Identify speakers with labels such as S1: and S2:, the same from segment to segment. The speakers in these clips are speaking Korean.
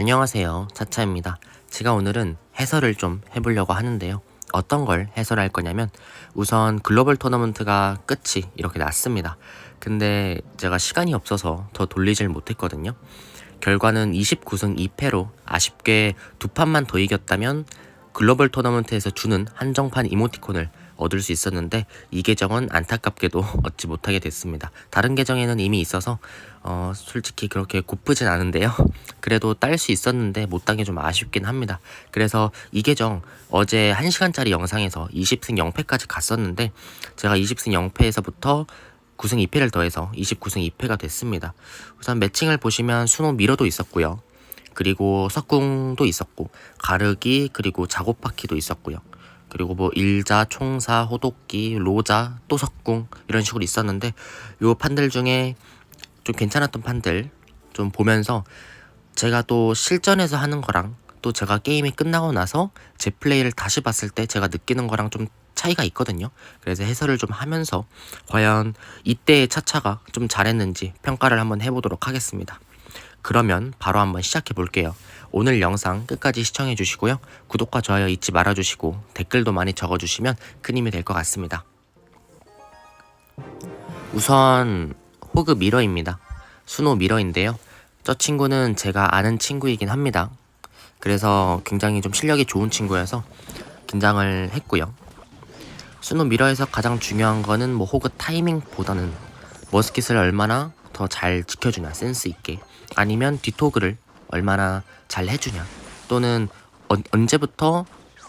S1: 안녕하세요. 차차입니다. 제가 오늘은 해설을 좀 해보려고 하는데요. 어떤 걸 해설할 거냐면 우선 글로벌 토너먼트가 끝이 이렇게 났습니다. 근데 제가 시간이 없어서 더 돌리질 못했거든요. 결과는 29승 2패로 아쉽게 두 판만 더 이겼다면 글로벌 토너먼트에서 주는 한정판 이모티콘을 얻을 수 있었는데 이 계정은 안타깝게도 얻지 못하게 됐습니다. 다른 계정에는 이미 있어서 어, 솔직히 그렇게 고프진 않은데요. 그래도 딸 수 있었는데 못 따게 좀 아쉽긴 합니다. 그래서 이 계정 어제 1시간짜리 영상에서 20승 0패까지 갔었는데 제가 20승 0패에서부터 9승 2패를 더해서 29승 2패가 됐습니다. 우선 매칭을 보시면 순호 미러도 있었고요. 그리고 석궁도 있었고 가르기 그리고 작업바퀴도 있었고요. 그리고 뭐 일자, 총사, 호독기, 로자, 또 석궁 이런 식으로 있었는데 요 판들 중에 좀 괜찮았던 판들 좀 보면서 제가 또 실전에서 하는 거랑 또 제가 게임이 끝나고 나서 제 플레이를 다시 봤을 때 제가 느끼는 거랑 좀 차이가 있거든요. 그래서 해설을 좀 하면서 과연 이때의 차차가 좀 잘했는지 평가를 한번 해보도록 하겠습니다. 그러면 바로 한번 시작해 볼게요. 오늘 영상 끝까지 시청해 주시고요. 구독과 좋아요 잊지 말아 주시고 댓글도 많이 적어 주시면 큰 힘이 될 것 같습니다. 우선 호그 미러입니다. 순호 미러인데요. 저 친구는 제가 아는 친구이긴 합니다. 그래서 굉장히 좀 실력이 좋은 친구여서 긴장을 했고요. 순호 미러에서 가장 중요한 거는 뭐 호그 타이밍보다는 머스킷을 얼마나 더 잘 지켜주냐 센스 있게 아니면 뒤토그를 얼마나 잘 해주냐 또는 어, 언제부터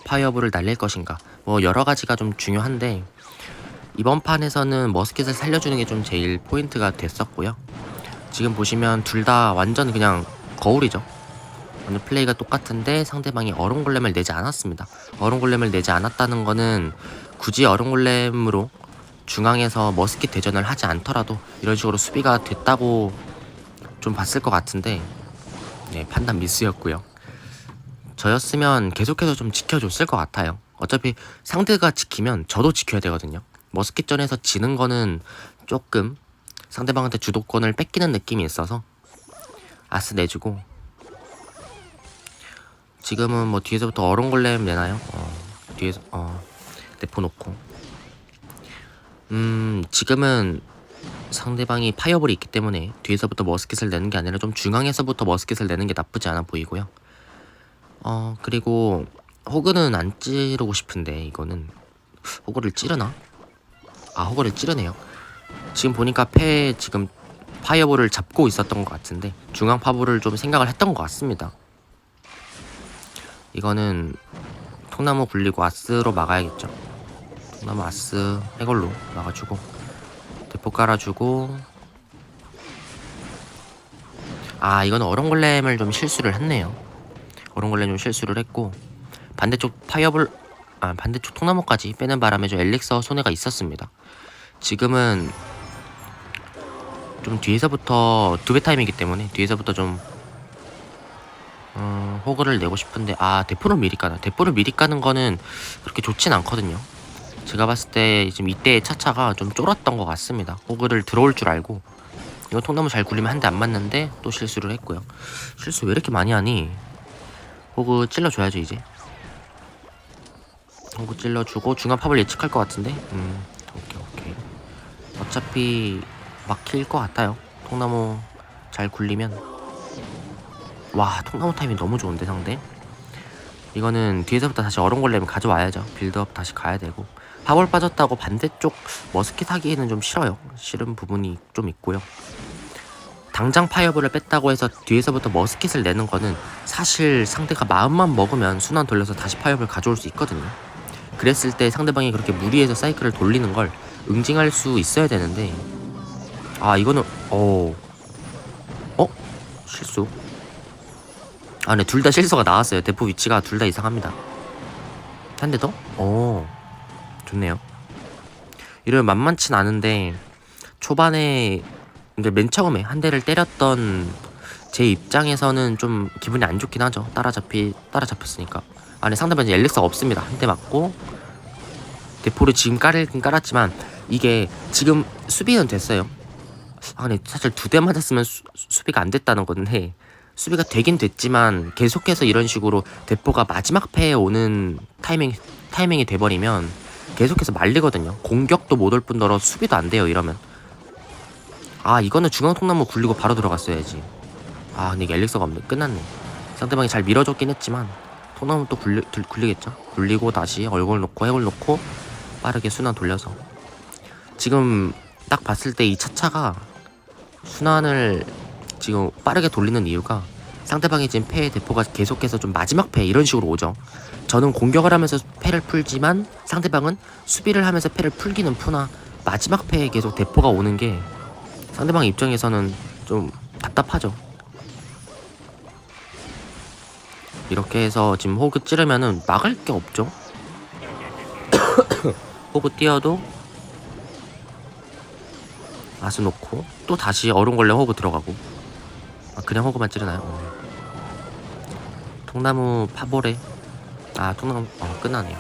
S1: 파이어볼을 날릴 것인가 뭐 여러 가지가 좀 중요한데 이번 판에서는 머스킷을 살려주는 게 좀 제일 포인트가 됐었고요. 지금 보시면 둘 다 완전 그냥 거울이죠. 오늘 플레이가 똑같은데 상대방이 어롱골렘을 내지 않았습니다. 어롱골렘을 내지 않았다는 거는 굳이 어롱골렘으로 중앙에서 머스킷 대전을 하지 않더라도 이런 식으로 수비가 됐다고 좀 봤을 것 같은데 네, 판단 미스였고요. 저였으면 계속해서 좀 지켜줬을 것 같아요. 어차피 상대가 지키면 저도 지켜야 되거든요. 머스킷전에서 지는 거는 조금 상대방한테 주도권을 뺏기는 느낌이 있어서 아스 내주고 지금은 뭐 뒤에서부터 어른골렘 내나요? 어, 뒤에서 어 내포 놓고 음 지금은 상대방이 파이어볼이 있기 때문에 뒤에서부터 머스킷을 내는 게 아니라 좀 중앙에서부터 머스킷을 내는 게 나쁘지 않아 보이고요. 어 그리고 호그는 안 찌르고 싶은데 이거는 호그를 찌르나? 아 호그를 찌르네요. 지금 보니까 패 지금 파이어볼을 잡고 있었던 것 같은데 중앙 파볼을 좀 생각을 했던 것 같습니다. 이거는 통나무 굴리고 아스로 막아야겠죠. 통나무 아스 해걸로 막아주고 대포 깔아주고 아 이건 어렁골렘을 좀 실수를 했네요. 어렁골렘 좀 실수를 했고 반대쪽 파이어볼 아 반대쪽 통나무까지 빼는 바람에 좀 엘릭서 손해가 있었습니다. 지금은 좀 뒤에서부터 두 배 타임이기 때문에 뒤에서부터 좀 음, 호그를 내고 싶은데 아 대포를 미리 까나 대포를 미리 까는 거는 그렇게 좋진 않거든요. 제가 봤을 때 지금 이때의 차차가 좀 쫄았던 것 같습니다. 호그를 들어올 줄 알고 이거 통나무 잘 굴리면 한 대 안 맞는데 또 실수를 했고요. 실수 왜 이렇게 많이 하니? 호그 찔러줘야죠 이제. 호그 찔러주고 중간 팝을 예측할 것 같은데. 음 오케이 오케이. 어차피 막힐 것 같아요. 통나무 잘 굴리면. 와 통나무 타임이 너무 좋은데 상대. 이거는 뒤에서부터 다시 어른골렘 가져와야죠. 빌드업 다시 가야 되고. 파벌 빠졌다고 반대쪽 머스킷 하기에는 좀 싫어요. 싫은 부분이 좀 있고요. 당장 파이어볼을 뺐다고 해서 뒤에서부터 머스킷을 내는 거는 사실 상대가 마음만 먹으면 순환 돌려서 다시 파이어볼 가져올 수 있거든요. 그랬을 때 상대방이 그렇게 무리해서 사이클을 돌리는 걸 응징할 수 있어야 되는데 아 이거는 어 어? 실수 아 네 둘 다 실수가 나왔어요 대포 위치가 둘 다 이상합니다 한 대 더? 어 좋네요. 이러면 만만치 않은데 초반에 이제 맨 처음에 한 대를 때렸던 제 입장에서는 좀 기분이 안 좋긴 하죠. 따라잡히 따라잡혔으니까. 아니 상대방이 엘릭스가 없습니다. 한 대 맞고 대포를 지금 깔긴 깔았지만 이게 지금 수비는 됐어요. 아 근데 사실 두 대 맞았으면 수, 수비가 안 됐다는 건데 수비가 되긴 됐지만 계속해서 이런 식으로 대포가 마지막 패에 오는 타이밍 타이밍이 돼버리면 계속해서 말리거든요. 공격도 못 올 뿐더러 수비도 안 돼요. 이러면 아 이거는 중앙 통나무 굴리고 바로 들어갔어야지. 아 근데 엘릭서가 없네. 끝났네. 상대방이 잘 밀어줬긴 했지만 통나무 또 굴리, 들- 굴리겠죠. 굴리고 다시 얼굴 놓고 해골 놓고 빠르게 순환 돌려서 지금 딱 봤을 때 이 차차가 순환을 지금 빠르게 돌리는 이유가 상대방이 지금 패의 대포가 계속해서 좀 마지막 패 이런 식으로 오죠. 저는 공격을 하면서 패를 풀지만 상대방은 수비를 하면서 패를 풀기는 푸나 마지막 패에 계속 대포가 오는 게 상대방 입장에서는 좀 답답하죠. 이렇게 해서 지금 호그 찌르면은 막을 게 없죠. 호그 뛰어도 아스 놓고 또 다시 얼음걸레 호그 들어가고 아, 그냥 호그만 찌르나요? 어. 통나무 파보레 아 통나무 어 끝나네요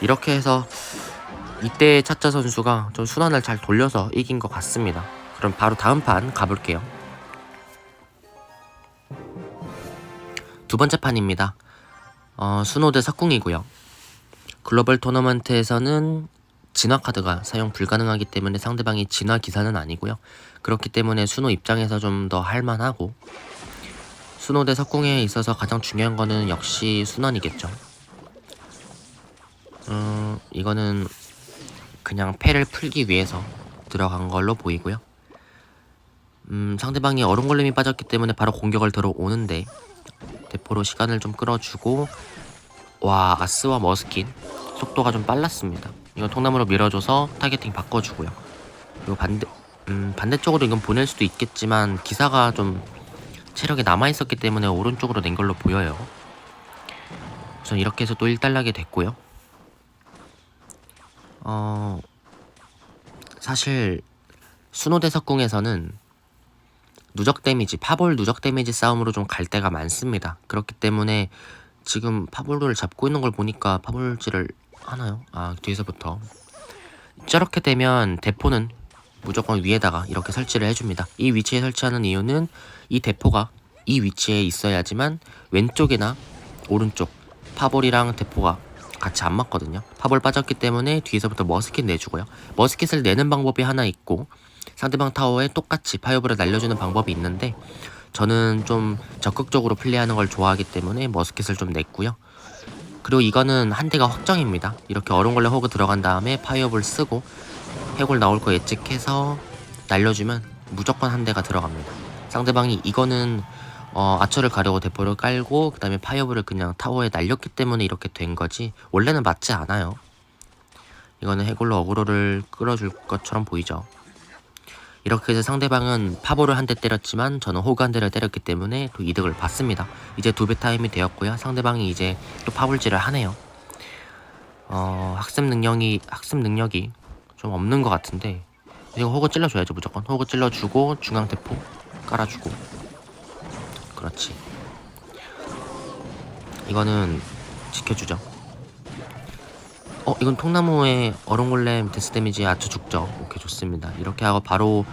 S1: 이렇게 해서 이때 차차 선수가 좀 순환을 잘 돌려서 이긴 것 같습니다 그럼 바로 다음 판 가볼게요 두 번째 판입니다 어, 순호대 석궁이고요 글로벌 토너먼트에서는 진화 카드가 사용 불가능하기 때문에 상대방이 진화 기사는 아니고요. 그렇기 때문에 순호 입장에서 좀 더 할만하고 순호 대 석궁에 있어서 가장 중요한 거는 역시 순환이겠죠. 음, 이거는 그냥 패를 풀기 위해서 들어간 걸로 보이고요. 음, 상대방이 얼음걸림이 빠졌기 때문에 바로 공격을 들어오는데 대포로 시간을 좀 끌어주고 와 아스와 머스킨 속도가 좀 빨랐습니다. 이거 통나무로 밀어줘서 타겟팅 바꿔주고요. 그리고 반대 음, 반대쪽으로 이건 보낼 수도 있겠지만 기사가 좀 체력이 남아 있었기 때문에 오른쪽으로 낸 걸로 보여요. 우선 이렇게 해서 또 1달락이 됐고요. 어 사실 순호대 석궁에서는 누적 데미지, 파볼 누적 데미지 싸움으로 좀 갈 때가 많습니다. 그렇기 때문에 지금 파볼을 잡고 있는 걸 보니까 파볼질을 하나요? 아 뒤에서부터 저렇게 되면 대포는 무조건 위에다가 이렇게 설치를 해줍니다. 이 위치에 설치하는 이유는 이 대포가 이 위치에 있어야지만 왼쪽이나 오른쪽 파볼이랑 대포가 같이 안 맞거든요. 파볼 빠졌기 때문에 뒤에서부터 머스킷 내주고요. 머스킷을 내는 방법이 하나 있고 상대방 타워에 똑같이 파이어볼을 날려주는 방법이 있는데 저는 좀 적극적으로 플레이하는 걸 좋아하기 때문에 머스킷을 좀 냈고요. 그리고 이거는 한 대가 확정입니다. 이렇게 얼음걸레 호그 들어간 다음에 파이어볼 쓰고 해골 나올 거 예측해서 날려주면 무조건 한 대가 들어갑니다. 상대방이 이거는 어, 아처를 가려고 대포를 깔고 그 다음에 파이어볼을 그냥 타워에 날렸기 때문에 이렇게 된 거지 원래는 맞지 않아요. 이거는 해골로 어그로를 끌어줄 것처럼 보이죠. 이렇게 해서 상대방은 파볼을 한대 때렸지만 저는 호그 한 대를 때렸기 때문에 또 이득을 받습니다. 이제 두 배 타임이 되었고요. 상대방이 이제 또 파볼질을 하네요. 어, 학습 능력이 학습 능력이 좀 없는 것 같은데 이거 호그 찔러줘야죠 무조건 호그 찔러주고 중앙 대포 깔아주고 그렇지 이거는 지켜주죠 어 이건 통나무에 얼음골렘 데스 데미지 아주 죽죠. 오케이 좋습니다. 이렇게 하고 바로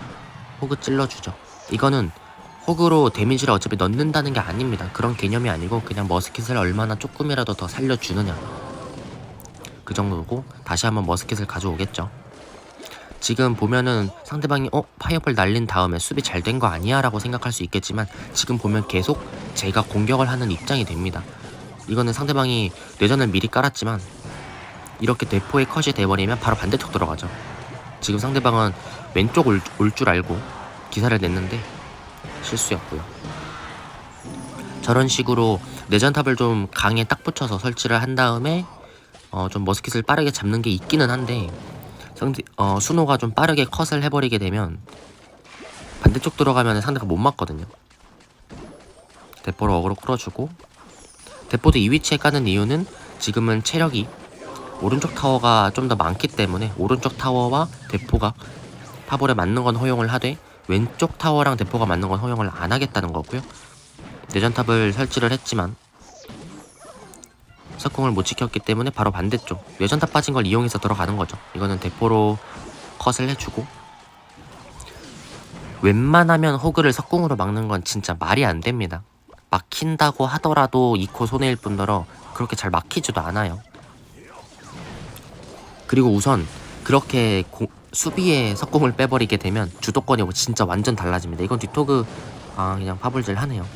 S1: 호그 찔러주죠. 이거는 호그로 데미지를 어차피 넣는다는 게 아닙니다. 그런 개념이 아니고 그냥 머스킷을 얼마나 조금이라도 더 살려주느냐. 그 정도고 다시 한번 머스킷을 가져오겠죠. 지금 보면은 상대방이 어 파이어볼 날린 다음에 수비 잘 된 거 아니야? 라고 생각할 수 있겠지만 지금 보면 계속 제가 공격을 하는 입장이 됩니다. 이거는 상대방이 뇌전을 미리 깔았지만 이렇게 대포의 컷이 돼버리면 바로 반대쪽 들어가죠 지금 상대방은 왼쪽 올 줄 알고 기사를 냈는데 실수였고요 저런 식으로 내전탑을 좀 강에 딱 붙여서 설치를 한 다음에 어, 좀 머스킷을 빠르게 잡는 게 있기는 한데 상대 어, 순호가 좀 빠르게 컷을 해버리게 되면 반대쪽 들어가면 상대가 못 맞거든요. 대포로 어그로 끌어주고 대포도 이 위치에 까는 이유는 지금은 체력이 오른쪽 타워가 좀 더 많기 때문에 오른쪽 타워와 대포가 파볼에 맞는 건 허용을 하되 왼쪽 타워랑 대포가 맞는 건 허용을 안 하겠다는 거고요. 내전탑을 설치를 했지만 석궁을 못 지켰기 때문에 바로 반대쪽 뇌전탑 빠진 걸 이용해서 들어가는 거죠. 이거는 대포로 컷을 해주고 웬만하면 호그를 석궁으로 막는 건 진짜 말이 안 됩니다. 막힌다고 하더라도 2코 손해일 뿐더러 그렇게 잘 막히지도 않아요. 그리고 우선 그렇게 고- 수비에 석공을 빼버리게 되면 주도권이 진짜 완전 달라집니다. 이건 뒤토그 아 그냥 파불질 하네요.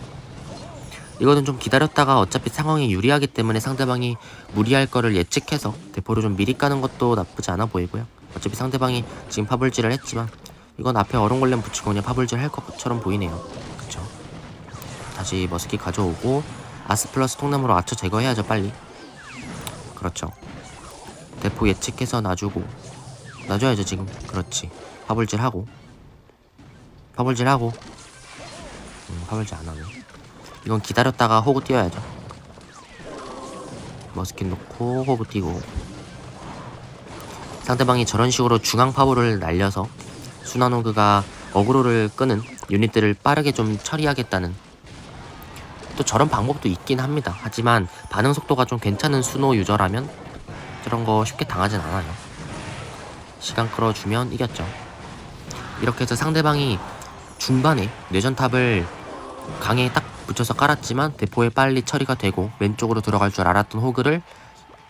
S1: 이거는 좀 기다렸다가 어차피 상황이 유리하기 때문에 상대방이 무리할 거를 예측해서 대포를 좀 미리 까는 것도 나쁘지 않아 보이고요. 어차피 상대방이 지금 파불질을 했지만 이건 앞에 얼음골렘 붙이고 그냥 파불질 할 것처럼 보이네요. 그쵸? 다시 머스키 가져오고 아스 플러스 통나무로 아처 제거해야죠 빨리. 그렇죠. 대포 예측해서 놔주고 놔줘야죠 지금. 그렇지. 파불질 하고 파불질 하고 음, 파불질 안 하네. 이건 기다렸다가 호구 띄워야죠. 머스킨 놓고 호구 띄고 상대방이 저런 식으로 중앙 파워를 날려서 순환호그가 어그로를 끄는 유닛들을 빠르게 좀 처리하겠다는 또 저런 방법도 있긴 합니다. 하지만 반응 속도가 좀 괜찮은 순호 유저라면 저런 거 쉽게 당하진 않아요. 시간 끌어주면 이겼죠. 이렇게 해서 상대방이 중반에 뇌전탑을 강에 딱 붙여서 깔았지만 대포에 빨리 처리가 되고 왼쪽으로 들어갈 줄 알았던 호그를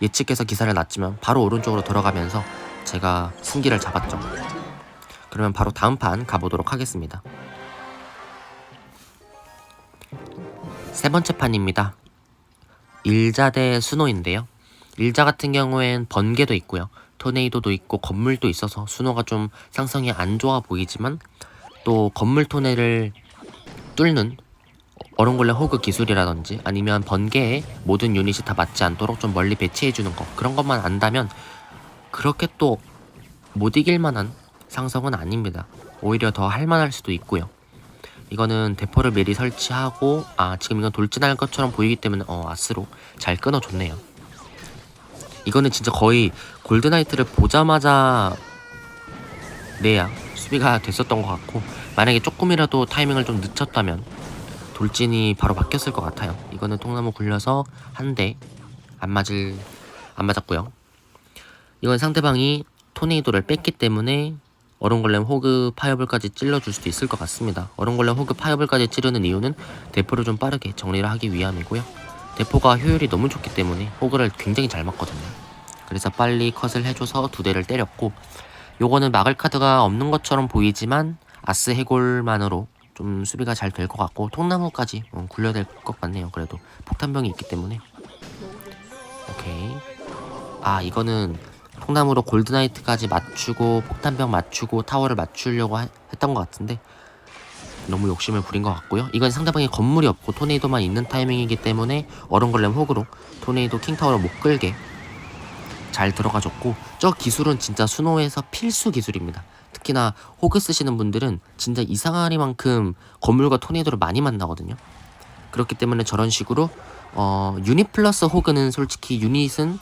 S1: 예측해서 기사를 놨지만 바로 오른쪽으로 들어가면서 제가 승기를 잡았죠. 그러면 바로 다음 판 가보도록 하겠습니다. 세 번째 판입니다. 일자 대 순호인데요. 일자 같은 경우엔 번개도 있고요. 토네이도도 있고 건물도 있어서 순호가 좀 상성이 안 좋아 보이지만 또 건물 토네를 뚫는 얼음골렘 호그 기술이라든지 아니면 번개에 모든 유닛이 다 맞지 않도록 좀 멀리 배치해주는 거 그런 것만 안다면 그렇게 또 못 이길 만한 상성은 아닙니다. 오히려 더 할만할 수도 있고요. 이거는 대포를 미리 설치하고 아 지금 이건 돌진할 것처럼 보이기 때문에 어 아스로 잘 끊어줬네요. 이거는 진짜 거의 골드나이트를 보자마자 내야 수비가 됐었던 것 같고 만약에 조금이라도 타이밍을 좀 늦췄다면 돌진이 바로 바뀌었을 것 같아요. 이거는 통나무 굴려서 한 대 안 맞을 안 맞았고요. 이건 상대방이 토네이도를 뺐기 때문에 얼음골렘 호그 파이어볼까지 찔러줄 수도 있을 것 같습니다. 얼음골렘 호그 파이어볼까지 찌르는 이유는 대포를 좀 빠르게 정리를 하기 위함이고요. 대포가 효율이 너무 좋기 때문에 호그를 굉장히 잘 맞거든요. 그래서 빨리 컷을 해줘서 두 대를 때렸고 요거는 막을 카드가 없는 것처럼 보이지만 아스 해골만으로 좀 수비가 잘 될 것 같고 통나무까지 어, 굴려야 될 것 같네요. 그래도 폭탄병이 있기 때문에 오케이 아 이거는 통나무로 골드나이트까지 맞추고 폭탄병 맞추고 타워를 맞추려고 하- 했던 것 같은데 너무 욕심을 부린 것 같고요. 이건 상대방이 건물이 없고 토네이도만 있는 타이밍이기 때문에 얼음골렘 호그로 토네이도 킹타워를 못 끌게 잘 들어가줬고 저 기술은 진짜 수노에서 필수 기술입니다. 특히나 호그 쓰시는 분들은 진짜 이상하리만큼 건물과 토네이도를 많이 만나거든요. 그렇기 때문에 저런 식으로 어, 유닛 플러스 호그는 솔직히 유닛은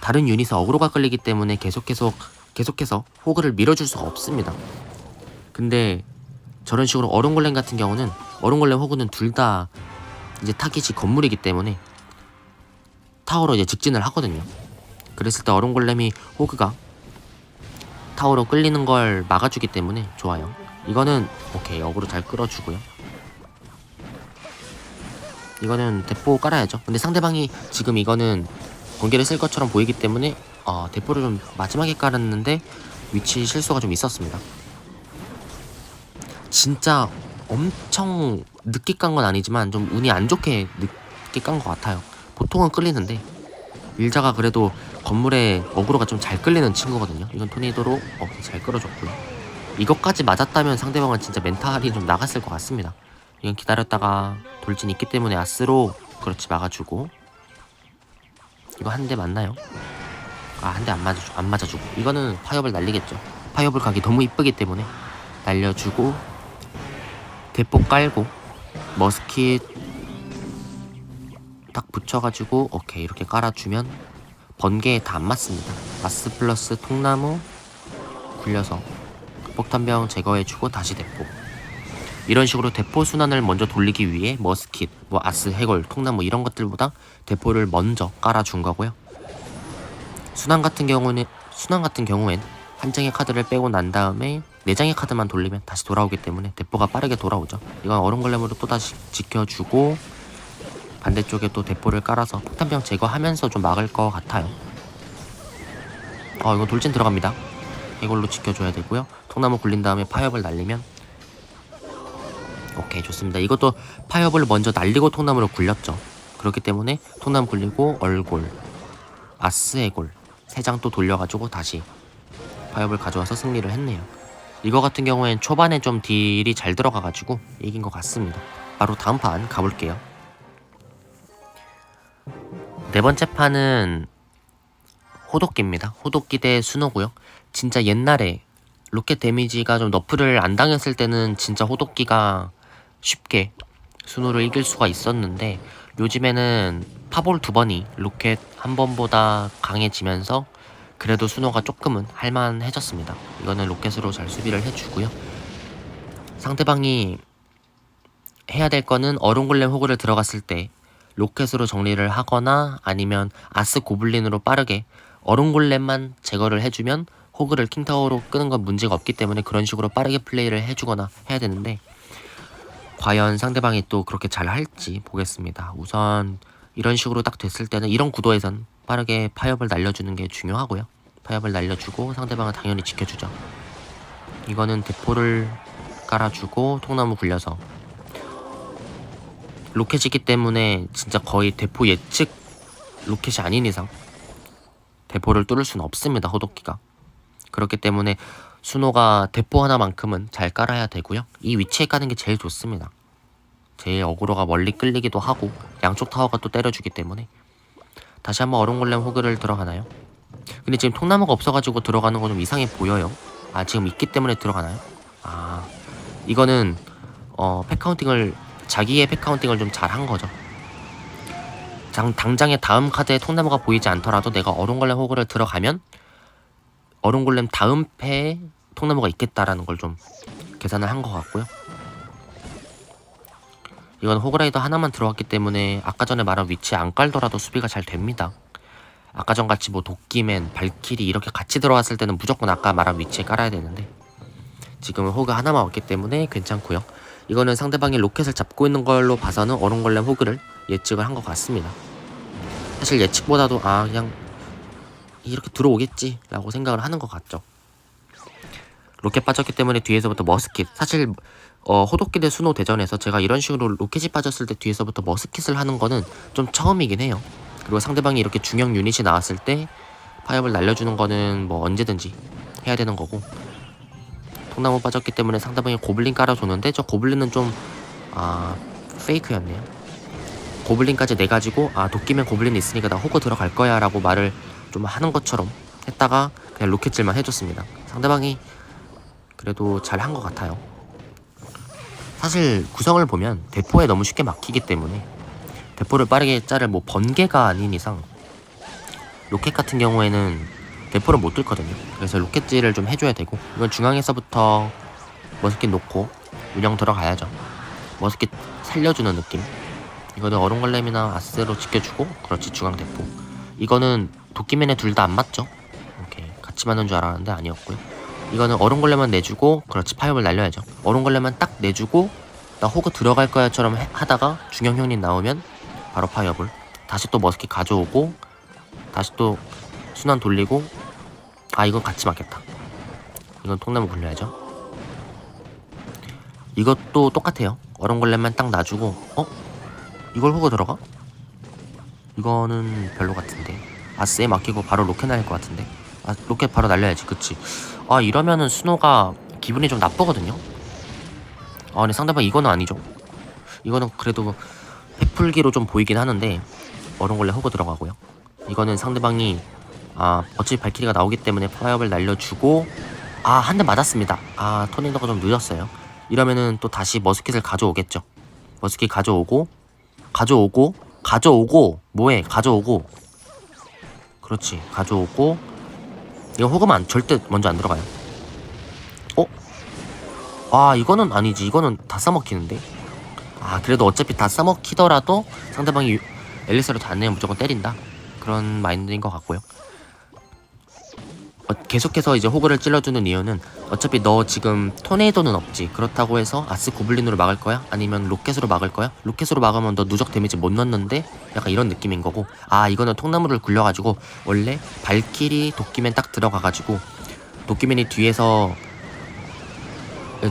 S1: 다른 유닛에 어그로가 끌리기 때문에 계속 계속 계속해서 호그를 밀어줄 수가 없습니다. 근데 저런 식으로 얼음골렘 같은 경우는 얼음골렘 호그는 둘 다 이제 타깃이 건물이기 때문에 타워로 이제 직진을 하거든요. 그랬을 때 얼음골렘이 호그가 타워로 끌리는 걸 막아주기 때문에 좋아요. 이거는 오케이 어그로 잘 끌어주고요. 이거는 대포 깔아야죠. 근데 상대방이 지금 이거는 번개를 쓸 것처럼 보이기 때문에 어, 대포를 좀 마지막에 깔았는데 위치 실수가 좀 있었습니다. 진짜 엄청 늦게 깐 건 아니지만 좀 운이 안 좋게 늦게 깐 것 같아요. 보통은 끌리는데 일자가 그래도 건물에 어그로가 좀 잘 끌리는 친구거든요. 이건 토네이도로 어, 잘 끌어줬고요. 이것까지 맞았다면 상대방은 진짜 멘탈이 좀 나갔을 것 같습니다. 이건 기다렸다가 돌진 있기 때문에 아스로 그렇지 막아주고 이거 한 대 맞나요? 아 한 대 안 맞아 안 맞아주고 이거는 파이어볼 날리겠죠. 파이어볼 각이 너무 이쁘기 때문에 날려주고 대포 깔고 머스킷 딱 붙여가지고 오케이 이렇게 깔아주면 번개에 다 안 맞습니다. 마스 플러스 통나무 굴려서 폭탄병 제거해주고 다시 대포 이런 식으로 대포 순환을 먼저 돌리기 위해 머스킷, 뭐 아스, 해골, 통나무 이런 것들보다 대포를 먼저 깔아준 거고요. 순환 같은 경우는 순환 같은 경우엔 한 장의 카드를 빼고 난 다음에 네 장의 카드만 돌리면 다시 돌아오기 때문에 대포가 빠르게 돌아오죠. 이건 얼음골렘으로 또 다시 지켜주고 반대쪽에 또 대포를 깔아서 폭탄병 제거하면서 좀 막을 것 같아요. 어 이거 돌진 들어갑니다. 이걸로 지켜줘야 되고요. 통나무 굴린 다음에 파엽을 날리면 오케이 좋습니다. 이것도 파엽을 먼저 날리고 통나무를 굴렸죠. 그렇기 때문에 통나무 굴리고 얼골, 아스의 골 세 장 또 돌려가지고 다시 파엽을 가져와서 승리를 했네요. 이거 같은 경우엔 초반에 좀 딜이 잘 들어가가지고 이긴 것 같습니다. 바로 다음 판 가볼게요. 네 번째 판은 호독기입니다. 호독기 대 순호고요. 진짜 옛날에 로켓 데미지가 좀 너프를 안 당했을 때는 진짜 호독기가 쉽게 순호를 이길 수가 있었는데 요즘에는 파볼 두 번이 로켓 한 번보다 강해지면서 그래도 순호가 조금은 할만해졌습니다. 이거는 로켓으로 잘 수비를 해주고요. 상대방이 해야 될 거는 어른골렘 호그를 들어갔을 때 로켓으로 정리를 하거나 아니면 아스 고블린으로 빠르게 어른골렘만 제거를 해주면 호그를 킹타워로 끄는 건 문제가 없기 때문에 그런 식으로 빠르게 플레이를 해주거나 해야 되는데 과연 상대방이 또 그렇게 잘 할지 보겠습니다. 우선 이런 식으로 딱 됐을 때는 이런 구도에선 빠르게 파엽을 날려주는 게 중요하고요. 파엽을 날려주고 상대방은 당연히 지켜주죠. 이거는 대포를 깔아주고 통나무 굴려서 로켓이기 때문에 진짜 거의 대포 예측 로켓이 아닌 이상 대포를 뚫을 수는 없습니다. 호독기가. 그렇기 때문에 순호가 대포 하나만큼은 잘 깔아야 되고요. 이 위치에 까는 게 제일 좋습니다. 제일 어그로가 멀리 끌리기도 하고 양쪽 타워가 또 때려주기 때문에 다시 한번 어른골렘 호그를 들어가나요? 근데 지금 통나무가 없어가지고 들어가는 거 좀 이상해 보여요. 아 지금 있기 때문에 들어가나요? 아 이거는 어 팩카운팅을 자기의 팩카운팅을 좀 잘 한 거죠. 장, 당장의 다음 카드에 통나무가 보이지 않더라도 내가 어른골렘 호그를 들어가면 어른골렘 다음 패에 통나무가 있겠다라는 걸 좀 계산을 한 것 같고요. 이건 호그라이더 하나만 들어왔기 때문에 아까 전에 말한 위치에 안 깔더라도 수비가 잘 됩니다. 아까 전 같이 뭐 도끼맨, 발키리 이렇게 같이 들어왔을 때는 무조건 아까 말한 위치에 깔아야 되는데 지금은 호그 하나만 왔기 때문에 괜찮고요. 이거는 상대방이 로켓을 잡고 있는 걸로 봐서는 어른골렘 호그를 예측을 한 것 같습니다. 사실 예측보다도 아 그냥 이렇게 들어오겠지 라고 생각을 하는 것 같죠. 로켓 빠졌기 때문에 뒤에서부터 머스킷 사실 어, 호독기 대 순호 대전에서 제가 이런 식으로 로켓이 빠졌을 때 뒤에서부터 머스킷을 하는 거는 좀 처음이긴 해요. 그리고 상대방이 이렇게 중형 유닛이 나왔을 때 파이어를 날려주는 거는 뭐 언제든지 해야 되는 거고 통나무 빠졌기 때문에 상대방이 고블린 깔아줬는데 저 고블린은 좀 아 페이크였네요. 고블린까지 내 가지고 아 도끼면 고블린 있으니까 나 호그 들어갈 거야 라고 말을 좀 하는 것처럼 했다가 그냥 로켓질만 해줬습니다. 상대방이 그래도 잘 한 것 같아요. 사실 구성을 보면 대포에 너무 쉽게 막히기 때문에 대포를 빠르게 자를 뭐 번개가 아닌 이상 로켓 같은 경우에는 대포를 못 뚫거든요. 그래서 로켓질을 좀 해줘야 되고 이건 중앙에서부터 머스킷 놓고 운영 들어가야죠. 머스킷 살려주는 느낌. 이거는 어른걸렘이나 아스로 지켜주고 그렇지 중앙 대포. 이거는 도끼맨에 둘 다 안 맞죠? 오케이 같이 맞는 줄 알았는데 아니었고요. 이거는 어른 걸레만 내주고 그렇지 파이업을 날려야죠. 어른 걸레만 딱 내주고 나 호그 들어갈 거야처럼 해- 하다가 중형 형님 나오면 바로 파이업을 다시 또 머스킷 가져오고 다시 또 순환 돌리고 아 이건 같이 맞겠다. 이건 통나무 굴려야죠. 이것도 똑같아요. 어른 걸레만 딱 놔주고 어? 이걸 호그 들어가? 이거는 별로 같은데 아스에 맡기고 바로 로켓 날릴 것 같은데 아 로켓 바로 날려야지. 그치. 아 이러면은 순호가 기분이 좀 나쁘거든요? 아 근데 상대방 이거는 아니죠? 이거는 그래도 해풀기로 좀 보이긴 하는데 어른걸레 호그 들어가고요. 이거는 상대방이 아 어차피 발키리가 나오기 때문에 파이어를 날려주고 아 한 대 맞았습니다. 아 토네이도가 좀 늦었어요. 이러면은 또 다시 머스킷을 가져오겠죠. 머스킷 가져오고 가져오고 가져오고 뭐해? 가져오고. 그렇지. 가져오고 이거 호그만 안- 절대 먼저 안 들어가요. 어? 아 이거는 아니지. 이거는 다 싸먹히는데? 아 그래도 어차피 다 싸먹히더라도 상대방이 안 내면 무조건 때린다? 그런 마인드인 것 같고요. 어, 계속해서 이제 호그를 찔러주는 이유는 어차피 너 지금 토네이도는 없지 그렇다고 해서 아스 고블린으로 막을 거야? 아니면 로켓으로 막을 거야? 로켓으로 막으면 너 누적 데미지 못 넣는데 약간 이런 느낌인 거고 아 이거는 통나무를 굴려가지고 원래 발키리 도끼맨 딱 들어가가지고 도끼맨이 뒤에서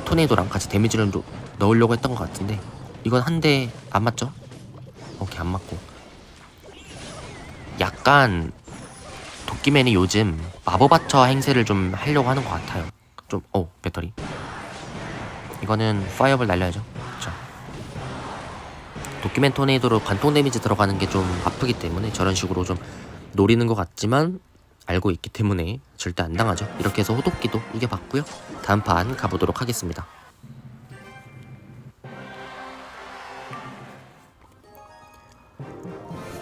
S1: 토네이도랑 같이 데미지를 노- 넣으려고 했던 것 같은데 이건 한 대 안 맞죠? 오케이 안 맞고 약간 도끼맨이 요즘 마법아처 행세를 좀 하려고 하는 것 같아요. 좀, 어, 배터리. 이거는 파이어볼 날려야죠. 그쵸. 도끼맨 토네이도로 관통 데미지 들어가는 게 좀 아프기 때문에 저런 식으로 좀 노리는 것 같지만 알고 있기 때문에 절대 안 당하죠. 이렇게 해서 호도끼도 이겨봤고요. 다음 판 가보도록 하겠습니다.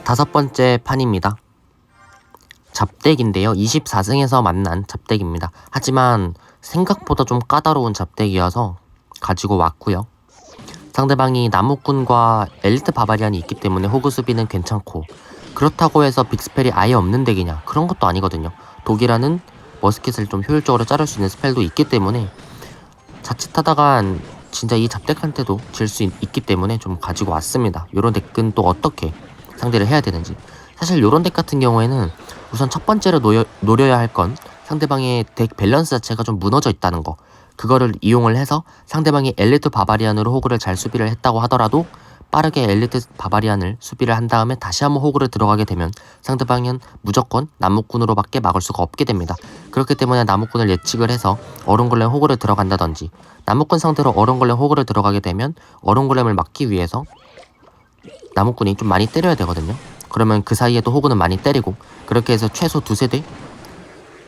S1: 다섯 번째 판입니다. 잡덱인데요. 24승에서 만난 잡덱입니다. 하지만 생각보다 좀 까다로운 잡덱이어서 가지고 왔고요. 상대방이 나무꾼과 엘리트 바바리안이 있기 때문에 호그 수비는 괜찮고 그렇다고 해서 빅스펠이 아예 없는 덱이냐 그런 것도 아니거든요. 독이라는 머스켓을 좀 효율적으로 자를 수 있는 스펠도 있기 때문에 자칫하다간 진짜 이 잡덱한테도 질 수 있기 때문에 좀 가지고 왔습니다. 요런 덱은 또 어떻게 상대를 해야 되는지 사실 요런 덱 같은 경우에는 우선 첫 번째로 노려, 노려야 할 건 상대방의 덱 밸런스 자체가 좀 무너져 있다는 거. 그거를 이용을 해서 상대방이 엘리트 바바리안으로 호그를 잘 수비를 했다고 하더라도 빠르게 엘리트 바바리안을 수비를 한 다음에 다시 한번 호그를 들어가게 되면 상대방은 무조건 나무꾼으로밖에 막을 수가 없게 됩니다. 그렇기 때문에 나무꾼을 예측을 해서 얼음골렘 호그를 들어간다든지 나무꾼 상대로 얼음골렘 호그를 들어가게 되면 얼음골렘을 막기 위해서 나무꾼이 좀 많이 때려야 되거든요. 그러면 그 사이에도 호그는 많이 때리고 그렇게 해서 최소 두세 대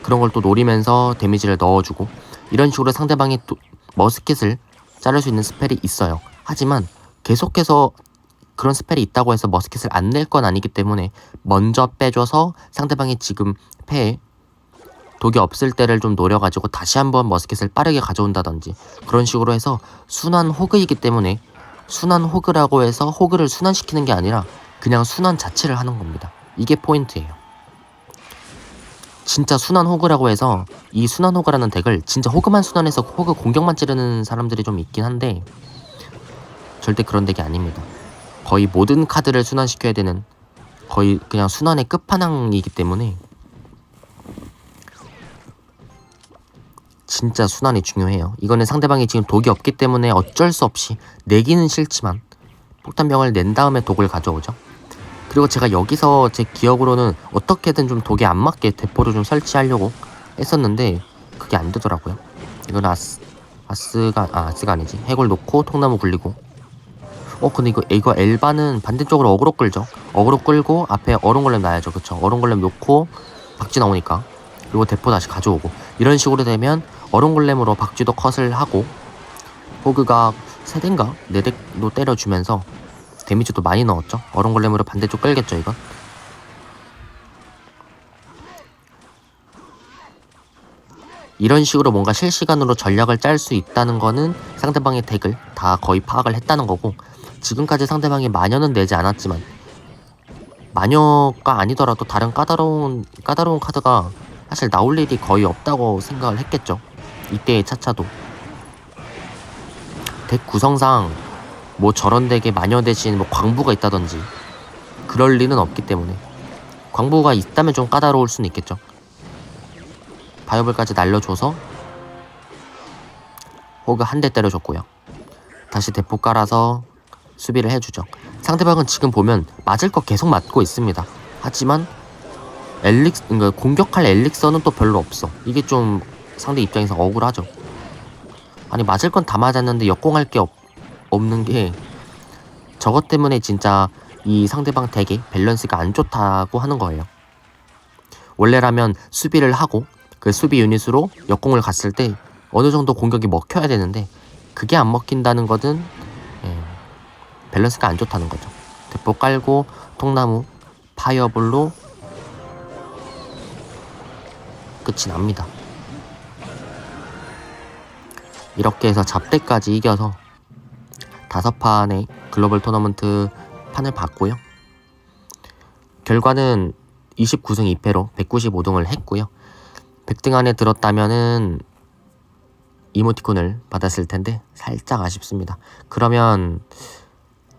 S1: 그런 걸 또 노리면서 데미지를 넣어주고 이런 식으로 상대방이 또 머스켓을 자를 수 있는 스펠이 있어요. 하지만 계속해서 그런 스펠이 있다고 해서 머스켓을 안 낼 건 아니기 때문에 먼저 빼줘서 상대방이 지금 패에 독이 없을 때를 좀 노려가지고 다시 한번 머스켓을 빠르게 가져온다든지 그런 식으로 해서 순환 호그이기 때문에 순환 호그라고 해서 호그를 순환시키는 게 아니라 그냥 순환 자체를 하는 겁니다. 이게 포인트예요. 진짜 순환 호그라고 해서 이 순환 호그라는 덱을 진짜 호그만 순환해서 호그 공격만 찌르는 사람들이 좀 있긴 한데 절대 그런 덱이 아닙니다. 거의 모든 카드를 순환시켜야 되는 거의 그냥 순환의 끝판왕이기 때문에 진짜 순환이 중요해요. 이거는 상대방이 지금 독이 없기 때문에 어쩔 수 없이 내기는 싫지만 폭탄병을 낸 다음에 독을 가져오죠. 그리고 제가 여기서 제 기억으로는 어떻게든 좀 독에 안 맞게 대포를 좀 설치하려고 했었는데 그게 안 되더라고요. 이건 아스 아스가 아, 아스가 아니지 해골 놓고 통나무 굴리고 어 근데 이거 이거 엘바는 반대쪽으로 어그로 끌죠. 어그로 끌고 앞에 얼음골렘 놔야죠. 그쵸? 얼음골렘 놓고 박쥐 나오니까 그리고 대포 다시 가져오고 이런 식으로 되면 얼음골렘으로 박쥐도 컷을 하고 호그가 세 대인가 네 대도 때려주면서 데미지도 많이 넣었죠. 얼음골렘으로 반대쪽 끌겠죠 이건. 이런 식으로 뭔가 실시간으로 전략을 짤 수 있다는 거는 상대방의 덱을 다 거의 파악을 했다는 거고 지금까지 상대방이 마녀는 내지 않았지만 마녀가 아니더라도 다른 까다로운 까다로운 카드가 사실 나올 일이 거의 없다고 생각을 했겠죠. 이때의 차차도 덱 구성상 뭐 저런 덱에 마녀 대신 뭐 광부가 있다든지 그럴 리는 없기 때문에 광부가 있다면 좀 까다로울 수는 있겠죠. 바이오블까지 날려줘서 호그 한 대 때려줬고요. 다시 대포 깔아서 수비를 해주죠. 상대방은 지금 보면 맞을 거 계속 맞고 있습니다. 하지만 엘릭 그러니까 공격할 엘릭서는 또 별로 없어. 이게 좀 상대 입장에서 억울하죠. 아니 맞을 건 다 맞았는데 역공할 게 없, 없는 게 저것 때문에 진짜 이 상대방 덱의 밸런스가 안 좋다고 하는 거예요. 원래라면 수비를 하고 그 수비 유닛으로 역공을 갔을 때 어느 정도 공격이 먹혀야 되는데 그게 안 먹힌다는 것은 예, 밸런스가 안 좋다는 거죠. 대포 깔고 통나무 파이어볼로 끝이 납니다. 이렇게 해서 잡대까지 이겨서 다섯 판의 글로벌 토너먼트 판을 봤고요. 결과는 29승 2패로 195등을 했고요. 100등 안에 들었다면은 이모티콘을 받았을 텐데 살짝 아쉽습니다. 그러면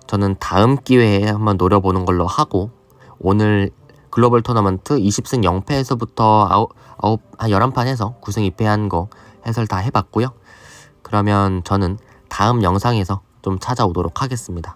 S1: 저는 다음 기회에 한번 노려보는 걸로 하고 오늘 글로벌 토너먼트 20승 0패에서부터 아홉, 아홉, 한 11판 해서 9승 2패 한 거 해설 다 해봤고요. 그러면 저는 다음 영상에서 좀 찾아오도록 하겠습니다.